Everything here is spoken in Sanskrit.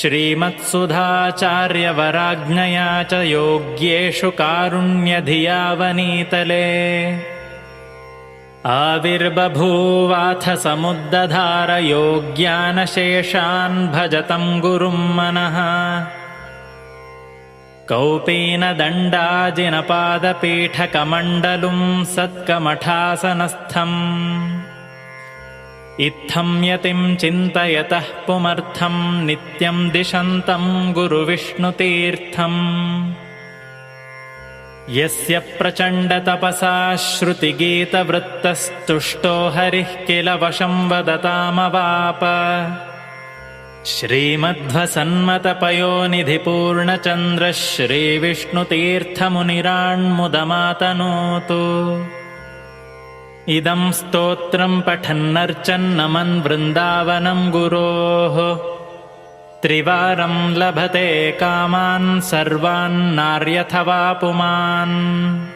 श्रीमत्सुधाचार्यवराज्ञया च योग्येषु कारुण्यधियावनीतले। आविर्बभूवाथ समुद्दधारयोग्यानशेषान् भजतं गुरुं मनः। कौपीनदण्डाजिनपादपीठकमण्डलुं सत्कमठासनस्थम् इत्थं यतिं चिन्तयतः पुमर्थं नित्यं दिशन्तं गुरुविष्णुतीर्थम्। यस्य प्रचण्डतपसा श्रुतिगीतवृत्तस्तुष्टो हरिः किल वशं वदतामवाप। श्रीमध्वसन्मतपयोनिधिपूर्णचन्द्रः श्रीविष्णुतीर्थमुनिराण्मुदमातनोतु इदं स्तोत्रं पठन्नर्चन्नमन् वृन्दावनं गुरोः। त्रिवारं लभते कामान् सर्वान्नार्यथवा पुमान्